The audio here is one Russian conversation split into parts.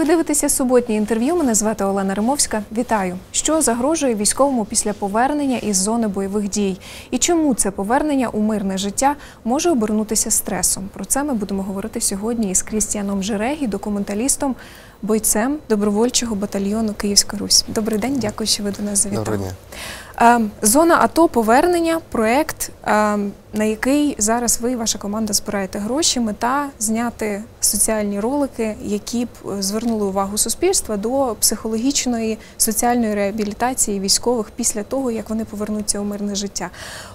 Ви дивитеся суботнє інтерв'ю. Мене звати Олена Римовська. Вітаю. Що загрожує військовому після повернення із зони бойових дій? І чому це повернення у мирне життя може обернутися стресом? Про це ми будемо говорити сьогодні із Крістіаном Жерегі, документалістом, бойцем добровольчого батальйону Київська Русь. Добрий день, дякую, що ви до нас завітали. Доброго дня. Е, Зона АТО повернення, проект, е, на який зараз ви і ваша команда збираєте гроші. Мета зняти соціальні ролики, які б е, звернули увагу суспільства до психологічної соціальної реабілітації військових після того, як вони повернуться у мирне життя.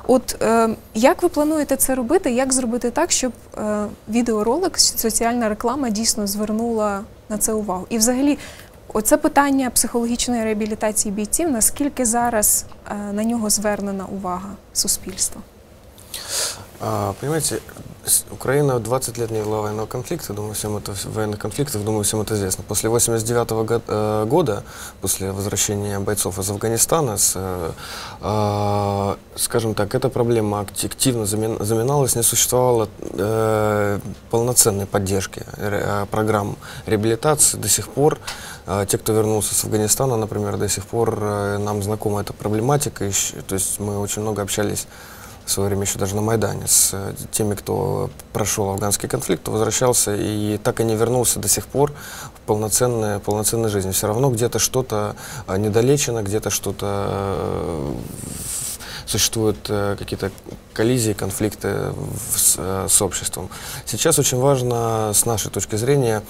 От е, як ви плануєте це робити? Як зробити так, щоб е, відеоролик, соціальна реклама дійсно звернула на це увагу? І взагалі. Оце питання психологічної реабілітації бійців. Наскільки зараз е, на нього звернена увага суспільства? Понимаете, Украина 20 лет не вела военного конфликта, думаю, всем это, военных конфликтов, думаю, всем это известно. После 89 года, после возвращения бойцов из Афганистана, с, э, а, скажем так, эта проблема акти- активно замин- заминалась, не существовало э, полноценной поддержки э, программ реабилитации до сих пор. э, те, кто вернулся с Афганистана, например, до сих пор э, нам знакома эта проблематика, то есть мы очень много общались в свое время еще даже на Майдане с э, теми, кто прошел афганский конфликт, возвращался и так и не вернулся до сих пор в полноценную, полноценную жизнь. Все равно где-то что-то э, недолечено, где-то что-то э, существуют какие-то коллизии, конфликты с, с обществом. Сейчас очень важно, с нашей точки зрения,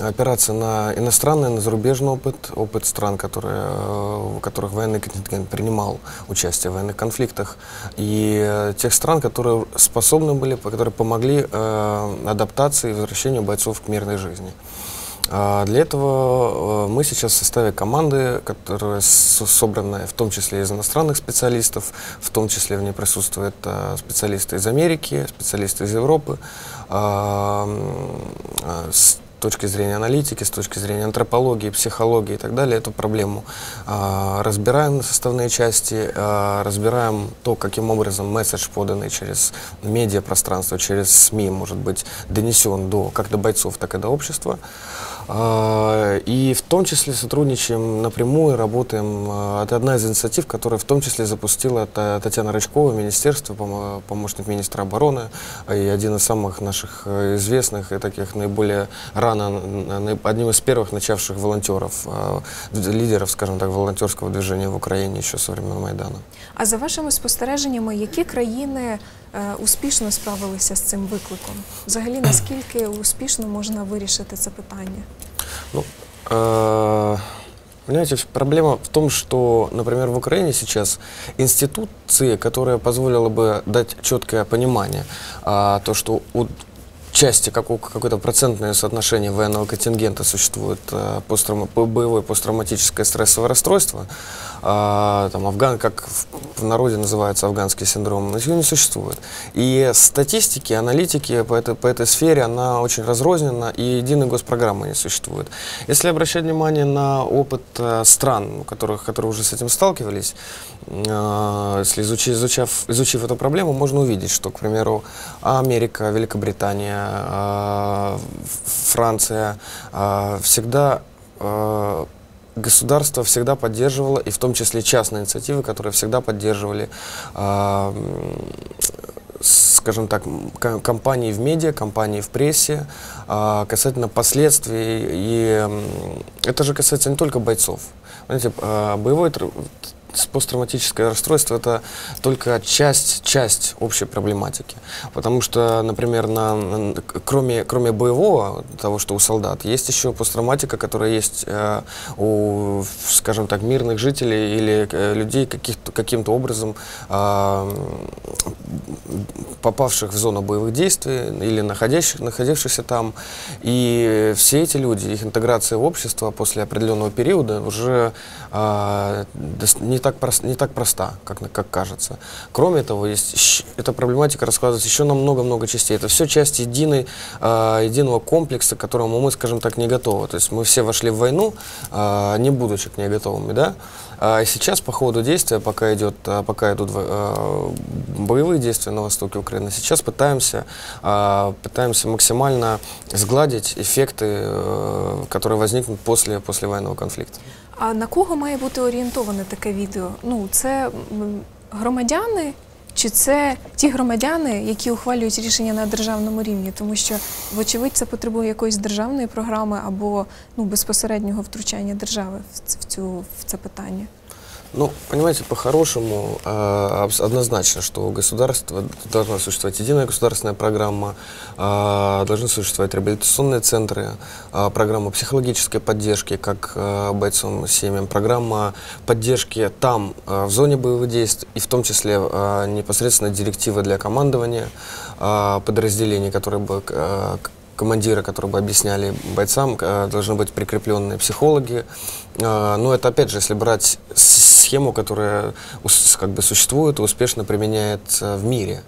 опираться на иностранный, на зарубежный опыт, опыт стран, которые, э, в которых военный контингент принимал участие в военных конфликтах, и э, тех стран, которые способны были, которые помогли э, адаптации и возвращению бойцов к мирной жизни. А Для этого э, мы сейчас в составе команды, которая собрана в том числе из иностранных специалистов, в том числе в ней присутствуют э, специалисты из Америки, специалисты из Европы, точки зрения аналитики, с точки зрения антропологии, психологии и так далее, эту проблему а, разбираем составные части, а, разбираем то, каким образом месседж, поданный через медиапространство, через СМИ, может быть донесен до, как до бойцов, так и до общества. А, И в том числе сотрудничаем напрямую, работаем. а, Это одна из инициатив, которую в том числе запустила Та- Татьяна Рычкова, Министерство, помо- помощник министра обороны, а, и один из самых наших э, известных и таких наиболее рано, одним из первых начавших волонтеров, лидеров, скажем так, волонтерского движения в Украине еще со времен Майдана. А за вашими спостереженнями, які країни успішно справилися з цим викликом? Взагалі, наскільки успішно можна вирішити це питання? Ну, э, понимаете, в- проблема в том, что, например, в Украине сейчас институции, которая позволила бы дать четкое понимание, а, то, что у части какого- какое-то процентное соотношение военного контингента существует э, посттравма- по- боевое посттравматическое стрессовое расстройство, а, там, афган, как в, народе называется афганский синдром, его не существует. И статистики, аналитики по этой, по этой сфере, она очень разрознена, и единой госпрограммы не существует. Если обращать внимание на опыт э, стран, которых, которые уже с этим сталкивались, э, если изучи- изучав, изучив эту проблему, можно увидеть, что, к примеру, Америка, Великобритания, э, Франция э, всегда государство всегда поддерживало, и в том числе частные инициативы, которые всегда поддерживали, а, скажем так, компании в медиа, компании в прессе, а, касательно последствий. И это же касается не только бойцов. Знаете, а, боевой посттравматическое расстройство это только часть, часть общей проблематики. Потому что, например, на, кроме, кроме боевого, того, что у солдат, есть еще посттравматика, которая есть э, у, скажем так, мирных жителей или э, людей каким-то образом м, попавших в зону боевых действий или находящих, находившихся там. И все эти люди, их интеграция в общество после определенного периода уже дос- не, так, прост, не так проста, как, как кажется. Кроме того, есть, эта проблематика раскладывается еще на много-много частей. Это все часть единой, э, единого комплекса, к которому мы, скажем так, не готовы. То есть мы все вошли в войну, э, не будучи к ней готовыми, да? А сейчас по ходу действия, пока, идет, пока идут э, боевые действия на востоке Украины, сейчас пытаемся, э, пытаемся максимально сгладить эффекты, э, которые возникнут после, после военного конфликта. А на кого має бути орієнтоване таке відео? Ну, це громадяни, чи це ті громадяни, які ухвалюють рішення на державному рівні? Тому що, вочевидь, це потребує якоїсь державної програми або ну, безпосереднього втручання держави в цю в це питання. Ну, понимаете, по-хорошему, э, однозначно, что у государства должна существовать единая государственная программа, э, должны существовать реабилитационные центры, э, программа психологической поддержки, как э, бойцам, семьям, программа поддержки там, э, в зоне боевых действий, и в том числе э, непосредственно директивы для командования э, подразделений, которые бы э, командиры, которые бы объясняли бойцам, э, должны быть прикрепленные психологи. Э, но это, опять же, если брать схему, которая как бы существует и успешно применяется в мире.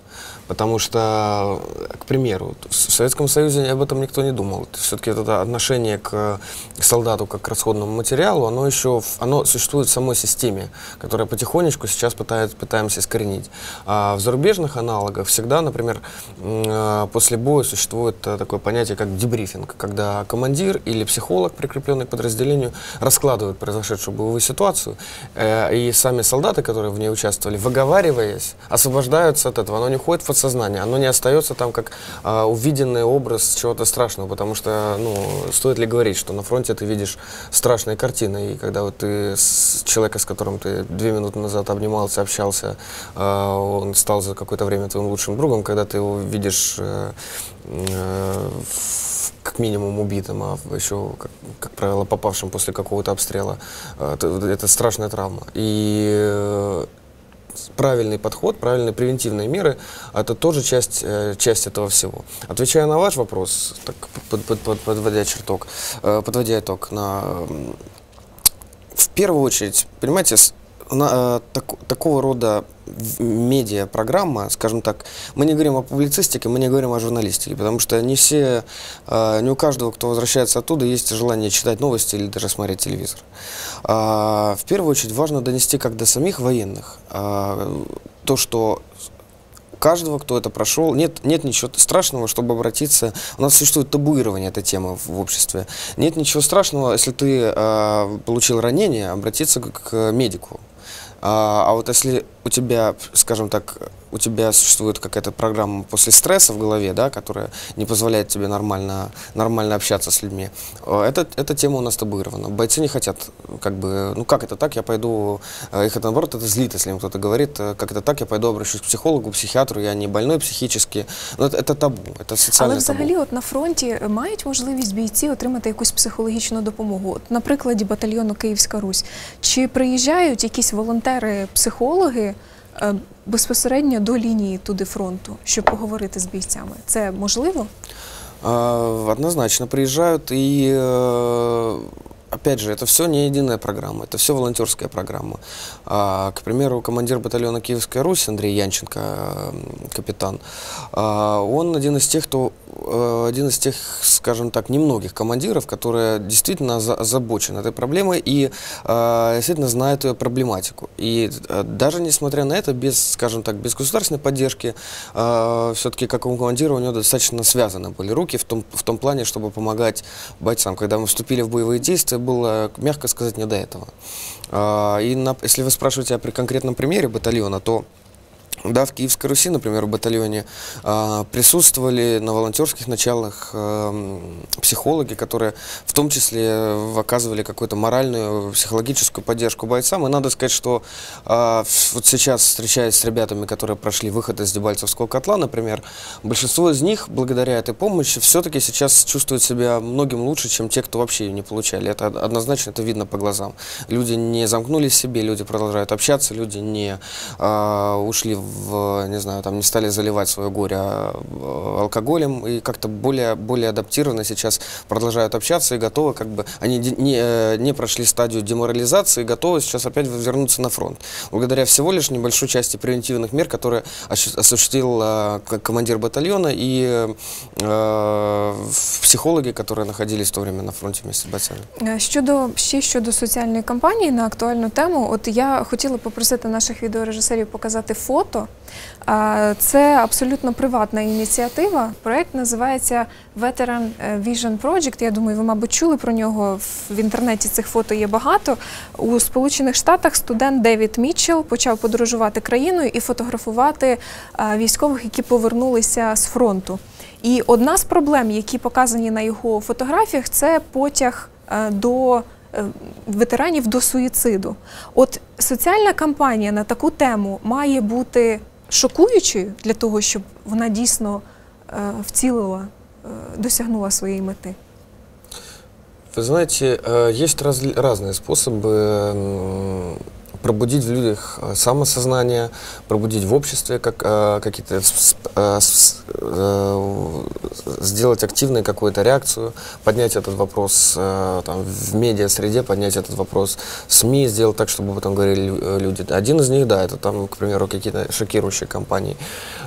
Потому что, к примеру, в Советском Союзе об этом никто не думал. Все-таки это отношение к солдату как к расходному материалу, оно еще оно существует в самой системе, которая потихонечку сейчас пытает, пытаемся искоренить. А в зарубежных аналогах всегда, например, э, после боя существует э, такое понятие, как дебрифинг, когда командир или психолог, прикрепленный к подразделению, раскладывают произошедшую боевую ситуацию, э, и сами солдаты, которые в ней участвовали, выговариваясь, освобождаются от этого. Оно не ходит в подсознание, оно не остается там как а, увиденный образ чего-то страшного, потому что, ну, стоит ли говорить, что на фронте ты видишь страшные картины, и когда вот ты с человека, с которым ты две минуты назад обнимался, общался, а, он стал за какое-то время твоим лучшим другом, когда ты его видишь э, э, как минимум убитым, а еще, как, как правило, попавшим после какого-то обстрела. Э, это, это страшная травма. И правильный подход, правильные превентивные меры, это тоже часть, э, часть этого всего. Отвечая на ваш вопрос, так, под, под, под, подводя черток, э, подводя итог, на, в первую очередь, понимаете, на, э, так, такого рода медиа-программа, скажем так, мы не говорим о публицистике, мы не говорим о журналистике, потому что не все, э, не у каждого, кто возвращается оттуда, есть желание читать новости или даже смотреть телевизор. Э, в первую очередь важно донести как до самих военных э, то, что каждого, кто это прошел, нет, нет ничего страшного, чтобы обратиться. У нас существует табуирование этой темы в, в обществе. Нет ничего страшного, если ты э, получил ранение, обратиться к, к медику. А, а вот если у тебя, скажем так, у тебя существует какая-то программа после стресса в голове, да, которая не позволяет тебе нормально, нормально общаться с людьми, э, это, эта тема у нас табуирована. Бойцы не хотят, как бы, ну как это так, я пойду, э, их это наоборот, это злит, если им кто-то говорит, э, как это так, я пойду обращусь к психологу, психіатру, я не больной психически. Ну, это, это табу, это соціальне Але взагалі, от на фронті мають можливість бійці отримати якусь психологічну допомогу. От, на прикладі батальйону Київська Русь. Чи приїжджають якісь волонтери-психологи? Е, безпосередньо до лінії туди фронту, щоб поговорити з бійцями. Це можливо? Однозначно приезжают и опять же, это все не единая программа, это все волонтерская программа. А, к примеру, командир батальона Киевская Русь Андрей Янченко, капитан, а, он один из тех, кто э, один из тех, скажем так, немногих командиров, которые действительно озабочены этой проблемой и э, действительно знают ее проблематику. И э, даже несмотря на это, без, скажем так, без государственной поддержки, э, все-таки как у командира у него достаточно связаны были руки в том, в том плане, чтобы помогать бойцам. Когда мы вступили в боевые действия, было, мягко сказать, не до этого. Э, и на, если вы спрашиваете о при конкретном примере батальона, то да, в Киевской Руси, например, в батальоне э, присутствовали на волонтерских началах э, психологи, которые в том числе оказывали какую-то моральную, психологическую поддержку бойцам. И надо сказать, что э, вот сейчас, встречаясь с ребятами, которые прошли выход из Дебальцевского котла, например, большинство из них, благодаря этой помощи, все-таки сейчас чувствуют себя многим лучше, чем те, кто вообще ее не получали. Это однозначно, это видно по глазам. Люди не замкнулись в себе, люди продолжают общаться, люди не ушли в в, не знаю, там не стали заливать свое горе э, алкоголем и как-то более, более адаптированно сейчас продолжают общаться и готовы, как бы, они не, э, не прошли стадию деморализации и готовы сейчас опять вернуться на фронт. Благодаря всего лишь небольшой части превентивных мер, которые осуществил э, командир батальона и э, психологи, которые находились в то время на фронте вместе с бойцами. Щодо ще щодо соціальної кампанії на актуальну тему, от я хотіла попросити наших відеорежисерів показати фото. Це абсолютно приватна ініціатива. Проект називається Veteran Vision Project. Я думаю, ви, мабуть, чули про нього. В інтернеті цих фото є багато. У Сполучених Штатах студент Девід Мітчелл почав подорожувати країною і фотографувати військових, які повернулися з фронту. І одна з проблем, які показані на його фотографіях, це потяг до ветеранів до суїциду. От соціальна кампанія на таку тему має бути шокуючою для того, щоб вона дійсно вцілила, досягнула своєї мети. Вы знаете, есть раз, разные способы Пробудить в людях э, самосознание, пробудить в обществе как, э, какие-то, э, сделать активную какую-то реакцию, поднять этот вопрос там, в медиа-среде, поднять этот вопрос в СМИ, сделать так, чтобы об этом говорили люди. Один из них, да, это там, к примеру, какие-то шокирующие компании.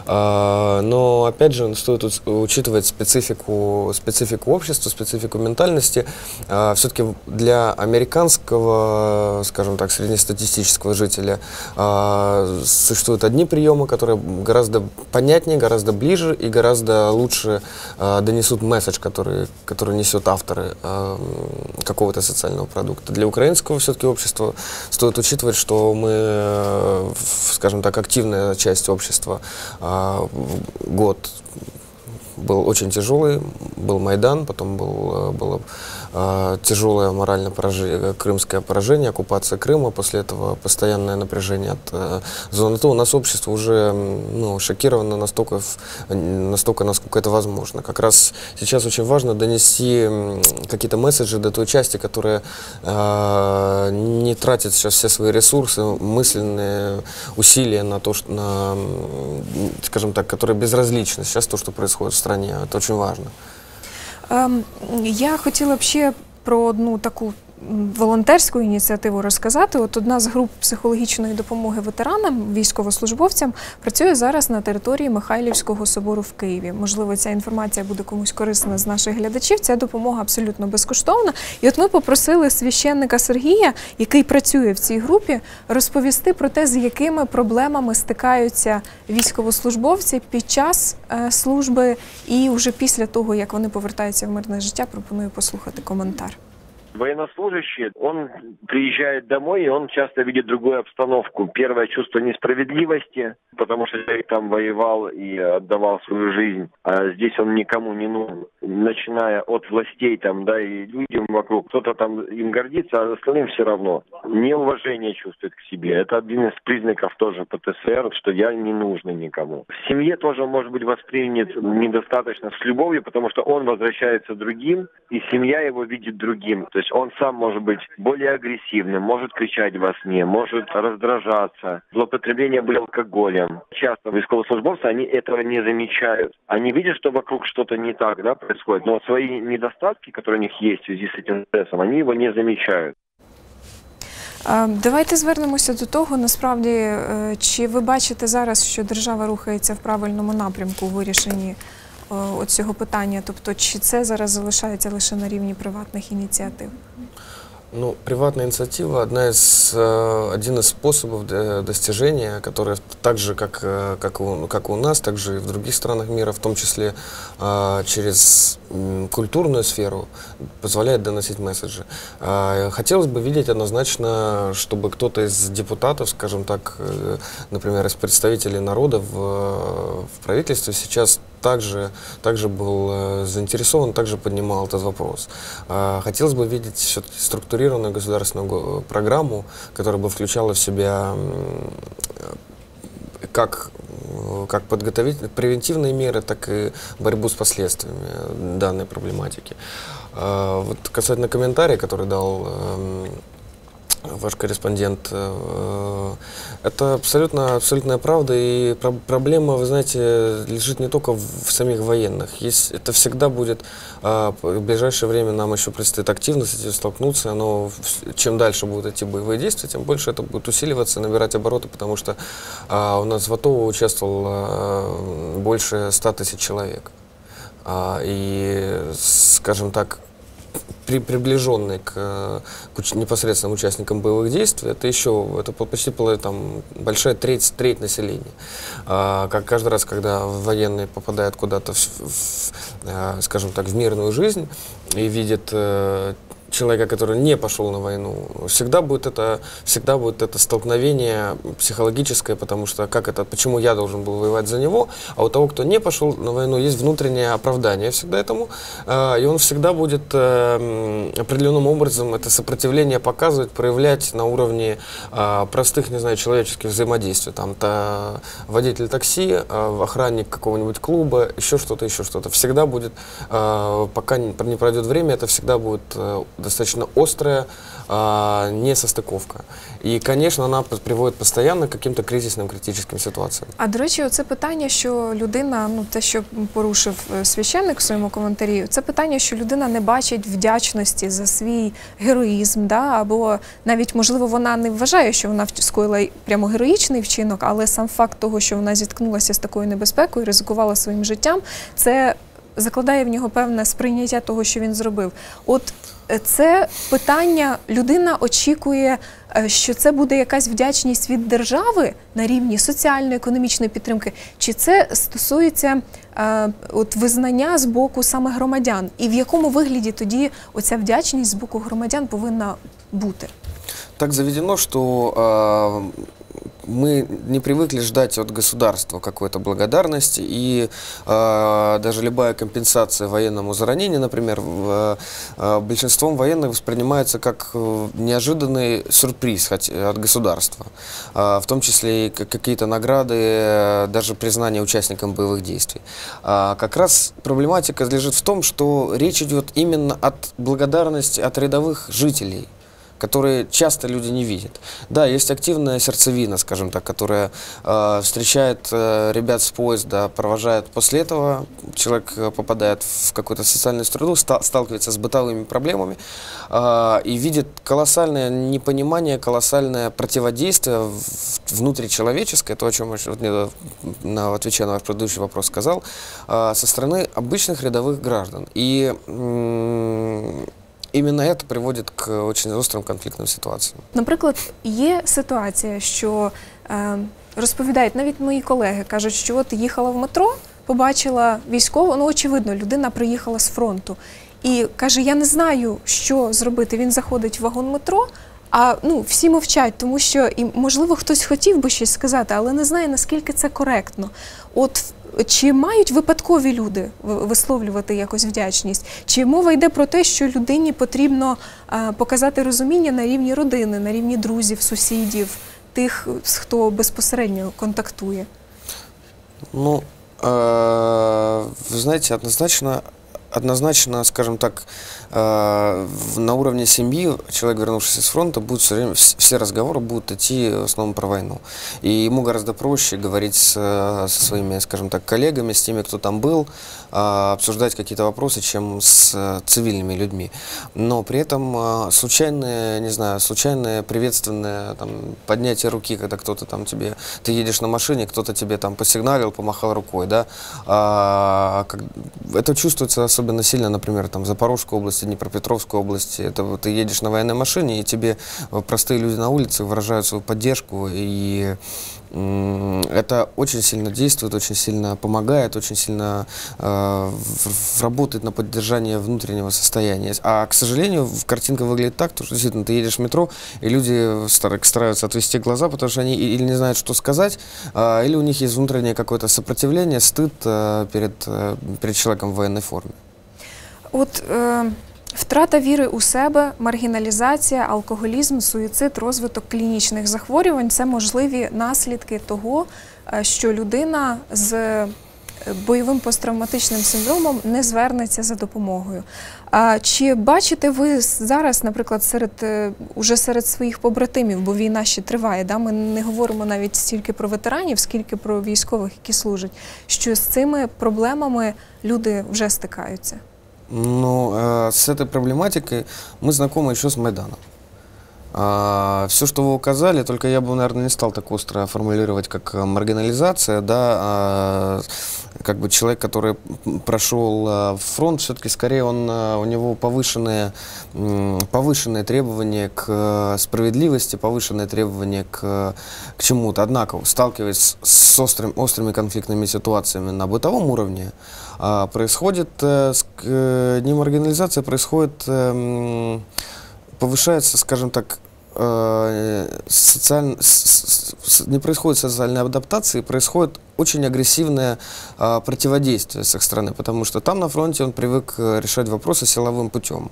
Но, опять же, стоит учитывать специфику, специфику общества, специфику ментальности. Все-таки для американского, скажем так, среднестатистического среднестатистического жителя. А, существуют одни приемы, которые гораздо понятнее, гораздо ближе и гораздо лучше а, донесут месседж, который, который несет авторы а, какого-то социального продукта. Для украинского все-таки общества стоит учитывать, что мы, скажем так, активная часть общества. Год был очень тяжелый, был Майдан, потом был, было э, тяжелое моральное поражение, крымское поражение, оккупация Крыма, после этого постоянное напряжение от э, зоны ТО. У нас общество уже ну, шокировано настолько, настолько, насколько это возможно. Как раз сейчас очень важно донести какие-то месседжи до той части, которая э, не тратит сейчас все свои ресурсы, мысленные усилия на то, что, на, скажем так, которые безразличны сейчас то, что происходит в стране. Это очень важно. Ем, я хотіла б ще про одну таку волонтерську ініціативу розказати. От одна з груп психологічної допомоги ветеранам, військовослужбовцям, працює зараз на території Михайлівського собору в Києві. Можливо, ця інформація буде комусь корисна з наших глядачів. Ця допомога абсолютно безкоштовна. І от ми попросили священника Сергія, який працює в цій групі, розповісти про те, з якими проблемами стикаються військовослужбовці під час е, служби, і вже після того, як вони повертаються в мирне життя, пропоную послухати коментар. Военнослужащий, он приезжает домой, и он часто видит другую обстановку. Первое чувство несправедливости, потому что человек там воевал и отдавал свою жизнь, а здесь он никому не нужен. Начиная от властей там, да, и людям вокруг, кто-то там им гордится, а остальным все равно. Неуважение чувствует к себе. Это один из признаков тоже ПТСР, что я не нужный никому. В семье тоже может быть воспринят недостаточно с любовью, потому что он возвращается другим, и семья его видит другим. То есть он сам может быть более агрессивным, может кричать во сне, может раздражаться. Злоупотребление были алкоголем. Часто військовослужбовцы, они этого не замечают. Они видят, что вокруг что-то не так да, происходит, но свои недостатки, которые у них есть в связи с этим стрессом, они его не замечают. Давайте звернемося до того, насправді, е, чи ви бачите зараз, що держава рухається в правильному напрямку у вирішенні Е, цього питання? Тобто, чи це зараз залишається лише на рівні приватних ініціатив? Ну, приватная инициатива одна из, э, один из способов достижения, который так же, как, э, как, у, как у нас, так же и в других странах мира, в том числе э, через культурную сферу, позволяет доносить месседжи. Хотелось бы видеть однозначно, чтобы кто-то из депутатов, скажем так, например, из представителей народа в, в правительстве сейчас также, также был заинтересован, также поднимал этот вопрос. Хотелось бы видеть структурированную государственную программу, которая бы включала в себя как как подготовить превентивные меры, так и борьбу с последствиями данной проблематики. Вот касательно комментария, который дал ваш корреспондент. Э, Это абсолютно абсолютная правда, и про- проблема, вы знаете, лежит не только в в самих военных. Есть, это всегда будет, а, в ближайшее время нам еще предстоит активно с этим столкнуться, но чем дальше будут идти боевые действия, тем больше это будет усиливаться, набирать обороты, потому что а, у нас в АТО участвовало а, больше 100 тысяч человек. А, и, скажем так, при, приближенные к, э, к непосредственным участникам боевых действий, это еще это по- почти там, большая треть, треть населения. А, как каждый раз, когда военные попадают куда-то, в, в, э, скажем так, в мирную жизнь и видят э, человека, который не пошел на войну, всегда будет это, всегда будет это столкновение психологическое, потому что как это, почему я должен был воевать за него, а у того, кто не пошел на войну, есть внутреннее оправдание всегда этому, э, и он всегда будет э, определенным образом это сопротивление показывать, проявлять на уровне э, простых, не знаю, человеческих взаимодействий. Там та, водитель такси, э, охранник какого-нибудь клуба, еще что-то, еще что-то. Всегда будет, э, пока не не пройдет время, это всегда будет э, достаточно острая э, несостыковка. И, конечно, она п- приводит постоянно к каким-то кризисным, критическим ситуациям. А до речі, оце питання, що людина, ну те, що порушив е, священник в своєму коментарі, це питання, що людина не бачить вдячності за свій героїзм, да, або навіть можливо вона не вважає, що вона вч- скоїла й прямо героїчний вчинок, але сам факт того, що вона зіткнулася з такою небезпекою, ризикувала своїм життям, це закладає в нього певне сприйняття того, що він зробив. От е, це питання людина очікує, е, що це буде якась вдячність від держави на рівні соціальної економічної підтримки, чи це стосується е, от визнання з боку саме громадян, і в якому вигляді тоді оця вдячність з боку громадян повинна бути? Так заведено, что э, мы не привыкли ждать от государства какой-то благодарности, и э, даже любая компенсация военному за ранение, например, в, э, большинством военных воспринимается как э, неожиданный сюрприз хоть, от государства, Э, в том числе и какие-то награды, э, даже признание участникам боевых действий. А как раз проблематика лежит в том, что речь идет именно от благодарности от рядовых жителей которые часто люди не видят. Да, есть активная сердцевина, скажем так, которая э, встречает э, ребят с поезда, провожает. После этого человек э, попадает в какую-то социальную среду, ста- сталкивается с бытовыми проблемами э, и видит колоссальное непонимание, колоссальное противодействие внутричеловеческое, то, о чем я вот мне, на, отвечая на ваш предыдущий вопрос сказал, э, со стороны обычных рядовых граждан. И м, Именно это приводит к очень острым конфликтным ситуациям. Наприклад, є ситуація, що е, розповідають навіть мої колеги, кажуть, що от їхала в метро, побачила військову, ну очевидно, людина приїхала з фронту. І каже: Я не знаю, що зробити. Він заходить в вагон метро. А ну всі мовчать, тому що і можливо хтось хотів би щось сказати, але не знає наскільки це коректно. От чи мають випадкові люди ви- висловлювати якось вдячність? Чи мова йде про те, що людині потрібно е, показати розуміння на рівні родини, на рівні друзів, сусідів, тих, з хто безпосередньо контактує? Ну, э, вы знаете, однозначно, однозначно, скажем так, э, в- на уровне семьи человек, вернувшийся с фронта, будет все время, вс- все разговоры будут идти в основном про войну. И ему гораздо проще говорить с, со своими, скажем так, коллегами, с теми, кто там был, а, обсуждать какие-то вопросы, чем с э, цивильными людьми. Но при этом а, случайное, не знаю, случайное приветственное там, поднятие руки, когда кто-то там тебе, ты едешь на машине, кто-то тебе там посигналил, помахал рукой, да, а, это чувствуется особенно сильно, например, там в Запорожской области, Днепропетровской области, это вот ты едешь на военной машине, и тебе э, простые люди на улице выражают свою поддержку, и это очень сильно действует, очень сильно помогает, очень сильно э, работает на поддержание внутреннего состояния. А, к сожалению, картинка выглядит так, что действительно ты едешь в метро, и люди стар- стараются отвести глаза, потому что они или не знают, что сказать, а, или у них есть внутреннее какое-то сопротивление, стыд э, перед, э, перед человеком в военной форме. От е, втрата віри у себе, маргіналізація, алкоголізм, суїцид, розвиток клінічних захворювань це можливі наслідки того, е, що людина з бойовим посттравматичним синдромом не звернеться за допомогою. А чи бачите ви зараз, наприклад, серед е, уже серед своїх побратимів, бо війна ще триває, да? ми не говоримо навіть стільки про ветеранів, скільки про військових, які служать, що з цими проблемами люди вже стикаються? Ну, э, с этой проблематикой мы знакомы еще с Майданом. все, что вы указали, только я бы, наверное, не стал так остро формулировать, как э, маргинализация, да, а, как бы человек, который прошел э, фронт, все-таки скорее он, э, у него повышенные, повышенные требования к справедливости, повышенные требования к, к чему-то. Однако, сталкиваясь с острым, острыми конфликтными ситуациями на бытовом уровне, а, происходит э, э, не маргинализация, происходит, э, повышается, скажем так, социаль- с- с- с- не происходит социальной адаптации, происходит очень агрессивное а, противодействие с их стороны, потому что там на фронте он привык э, решать вопросы силовым путем.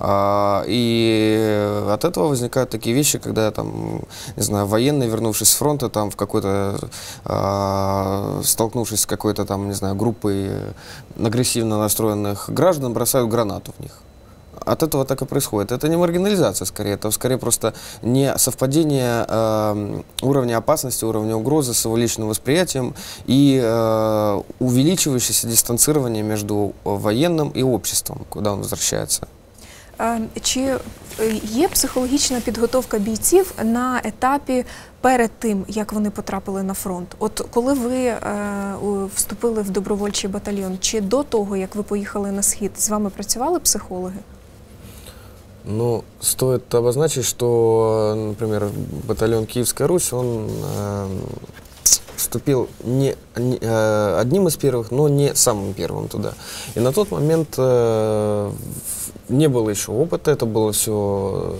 А, и от этого возникают такие вещи, когда там, не знаю, военные, вернувшись с фронта, там в какой-то, а, столкнувшись с какой-то там, не знаю, группой агрессивно настроенных граждан, бросают гранату в них. От этого так и происходит. Это не маргинализация, скорее, это скорее просто не совпадение э, уровня опасности, уровня угрозы с его личным восприятием и э, увеличивающееся дистанцирование между военным и обществом, куда он возвращается. Е, Чи е, є психологічна підготовка бійців на етапі перед тим, як вони потрапили на фронт? От коли ви е, у- вступили в добровольчий батальйон, чи до того, як ви поїхали на схід, з вами працювали психологи? Ну, стоит обозначить, что, например, батальон Киевская Русь, он э, вступил не, не, э, одним из первых, но не самым первым туда. И на тот момент э, не было еще опыта, это было все,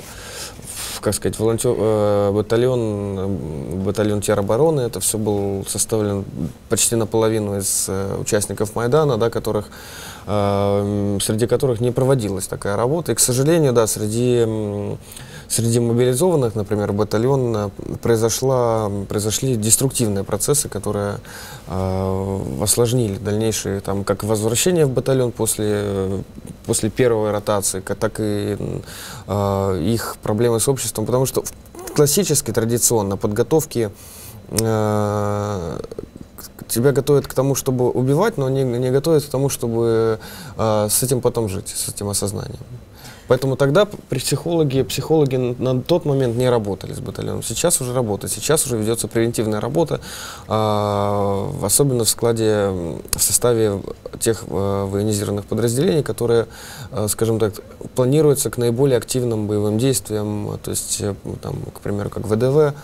как сказать, волонтер, э, батальон, батальон теробороны, это все был составлен почти наполовину из э, участников Майдана, да, которых э, среди которых не проводилась такая работа. И, к сожалению, да, среди, среди мобилизованных, например, батальон э, произошла, произошли деструктивные процессы, которые э, осложнили дальнейшие, там, как возвращение в батальон после, после первой ротации, так и э, их проблемы с обществом. Потому что классически, традиционно, подготовки э, тебя готовят к тому, чтобы убивать, но не, не готовят к тому, чтобы э, с этим потом жить, с этим осознанием. Поэтому тогда психологи, психологи на тот момент не работали с батальоном. Сейчас уже работают, сейчас уже ведется превентивная работа, а, особенно в складе, в составе тех э, военизированных подразделений, которые, э, скажем так, планируются к наиболее активным боевым действиям, то есть, э, там, к примеру, как ВДВ,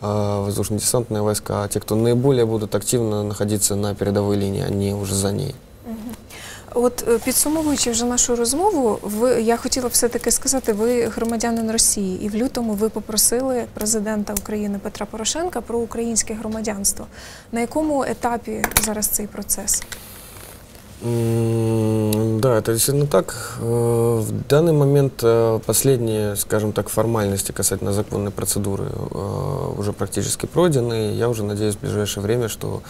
воздушно-десантные войска, те, кто наиболее будут активно находиться на передовой линии, а не уже за ней. От е, підсумовуючи вже нашу розмову, ви я хотіла все-таки сказати, ви громадянин Росії, і в лютому ви попросили президента України Петра Порошенка про українське громадянство. На якому етапі зараз цей процес? Да, это действительно так. Э, В данный момент э, последние, скажем так, формальности касательно законной процедуры э, уже практически пройдены. Я уже надеюсь в ближайшее время, что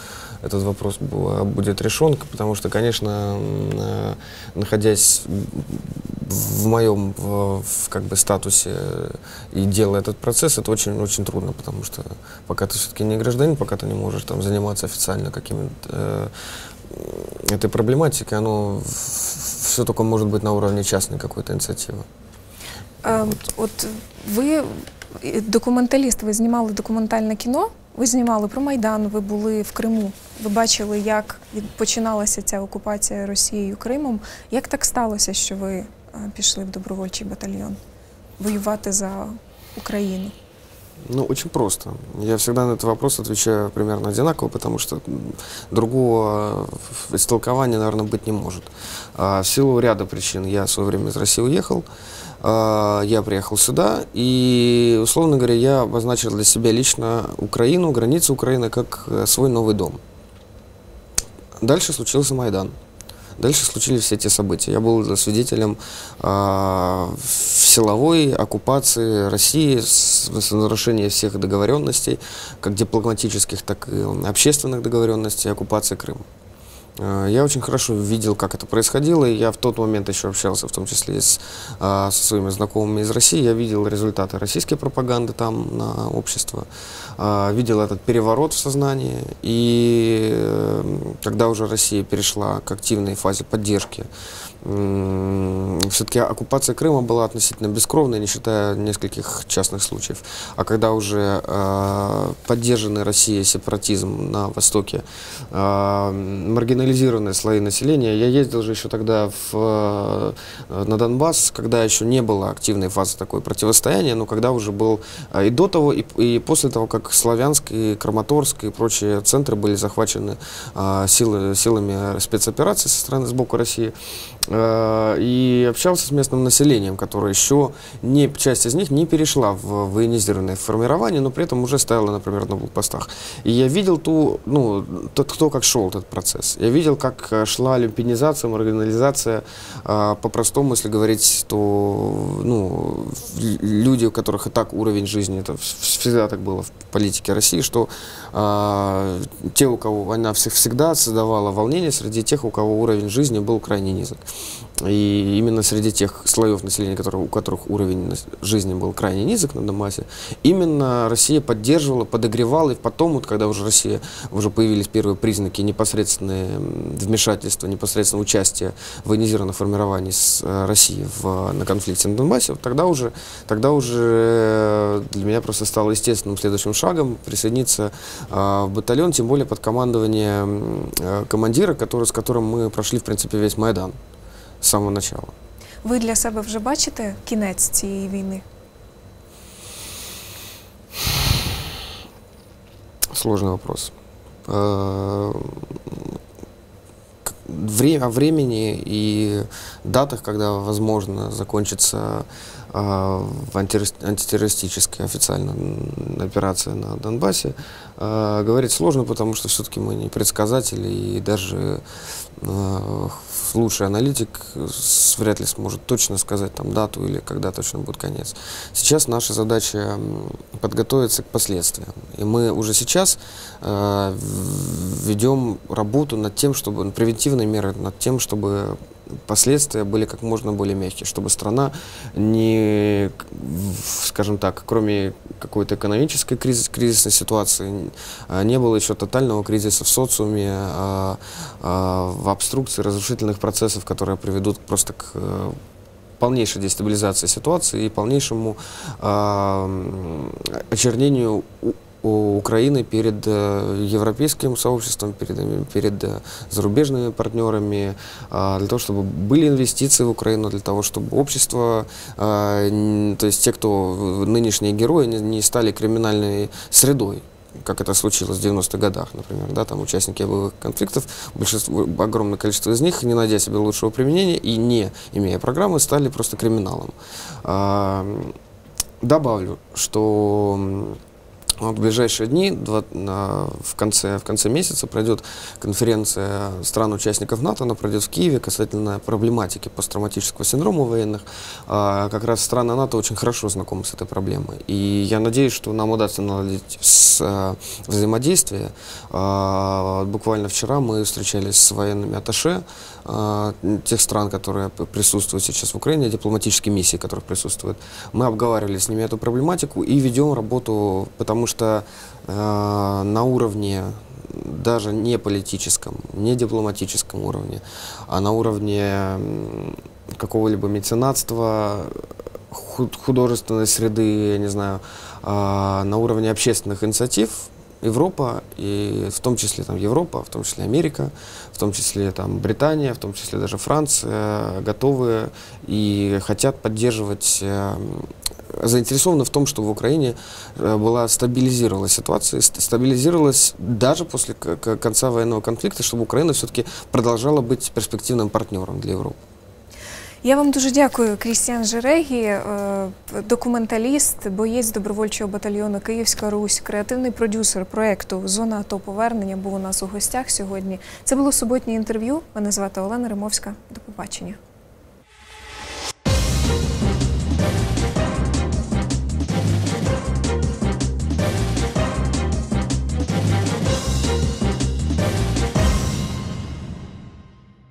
этот вопрос бу- будет решен, потому что, конечно, находясь в моем как бы статусе и делая этот процесс, это очень-очень трудно, потому что пока ты все-таки не гражданин, пока ты не можешь там заниматься официально какими-то этой проблематикой, оно все только может быть на уровне частной какой-то инициативы. Е, От ви е, документаліст, ви знімали документальне кіно, ви знімали про Майдан, ви були в Криму. Ви бачили, як від- починалася ця окупація Росією Кримом. Як так сталося, що ви е, пішли в добровольчий батальйон воювати за Україну? Ну, очень просто. Я всегда на этот вопрос отвечаю примерно одинаково, потому что другого э, истолкования, наверное, быть не может. А, В силу ряда причин я в свое время из России уехал, а, я приехал сюда, и, условно говоря, я обозначил для себя лично Украину, границы Украины, как э, свой новый дом. Дальше случился Майдан. Дальше случились все эти события. Я был свидетелем а, силовой оккупации России, с, с нарушения всех договоренностей, как дипломатических, так и общественных договоренностей, оккупации Крыма. Э, Я очень хорошо видел, как это происходило, и я в тот момент еще общался, в том числе с, а, со своими знакомыми из России. Я видел результаты российской пропаганды там на общество, а, видел этот переворот в сознании, и э, когда уже Россия перешла к активной фазе поддержки, все-таки оккупация Крыма была относительно бескровной, не считая нескольких частных случаев. А когда уже э, поддержанный Россией сепаратизм на Востоке, э, маргинализированные слои населения, я ездил же еще тогда в, э, на Донбасс, когда еще не было активной фазы такой противостояния, но когда уже был э, и до того, и, и после того, как Славянск и Краматорск и прочие центры были захвачены э, силы, силами спецопераций со стороны сбоку России, и общался с местным населением, которое еще не, часть из них не перешла в военизированное формирование, но при этом уже стояла, например, на блокпостах. И я видел ту, ну, тот, кто как шел этот процесс. Я видел, как э, шла люмпинизация, маргинализация. Э, по-простому, если говорить, то ну, люди, у которых и так уровень жизни, это всегда так было в политике России, что те, у кого война всегда создавала волнение среди тех, у кого уровень жизни был крайне низок. И именно среди тех слоев населения, которые, у которых уровень жизни был крайне низок на Донбассе, именно Россия поддерживала, подогревала, и потом, вот, когда уже Россия, уже появились первые признаки непосредственного вмешательства, непосредственного участия в военизированном формировании с э, России в, на конфликте на Донбассе, вот тогда уже, тогда уже для меня просто стало естественным следующим шагом присоединиться э, в батальон, тем более под командование э, командира, который, с которым мы прошли, в принципе, весь Майдан з самого начала. Ви для себе вже бачите кінець цієї війни? Сложный вопрос. Э, о времени и датах, когда, возможно, закончится э, антитеррористическая официальная операция на Донбассе, э, говорить сложно, потому что все-таки мы не предсказатели, и даже лучший аналитик вряд ли сможет точно сказать там дату или когда точно будет конец. Сейчас наша задача подготовиться к последствиям. И мы уже сейчас э, ведем работу над тем, чтобы превентивные меры, над тем, чтобы последствия были как можно более мягкие, чтобы страна не, скажем так, кроме какой-то экономической кризис, кризисной ситуации, а, не было еще тотального кризиса в социуме, а, а, в обструкции разрушительных процессов, которые приведут просто к э, полнейшей дестабилизации ситуации и полнейшему э, очернению Украины перед э, европейским сообществом, перед, перед э, зарубежными партнерами, для того, чтобы были инвестиции в Украину, для того, чтобы общество, то есть те, кто нынешние герои, не стали криминальной средой как это случилось в 90-х годах, например, да, там участники боевых конфликтов, большинство, огромное количество из них, не найдя себе лучшего применения и не имея программы, стали просто криминалом. Добавлю, что вот в ближайшие дни, два, на, в, конце, в конце месяца, пройдет конференция стран-участников НАТО, она пройдет в Киеве касательно проблематики посттравматического синдрома военных. А, как раз страны НАТО очень хорошо знакомы с этой проблемой. И я надеюсь, что нам удастся наладить с, а, взаимодействие. А, буквально вчера мы встречались с военными атташе тех стран, которые присутствуют сейчас в Украине, дипломатические миссии, которые присутствуют. Мы обговаривали с ними эту проблематику и ведем работу, потому что э, на уровне даже не политическом, не дипломатическом уровне, а на уровне какого-либо меценатства, художественной среды, я не знаю, э, на уровне общественных инициатив Европа, и в том числе там Европа, в том числе Америка, в том числе там Британия, в том числе даже Франция, готовы и хотят поддерживать э, заинтересованы в том, что в Украине э, была стабилизировалась ситуация, стабилизировалась даже после конца военного конфликта, чтобы Украина все-таки продолжала быть перспективным партнером для Европы. Я вам дуже дякую, Крістіан Жерегі, е, документаліст, боєць добровольчого батальйону Київська Русь, креативний продюсер проєкту Зона АТО повернення був у нас у гостях сьогодні. Це було суботнє інтерв'ю. Мене звати Олена Римовська. До побачення.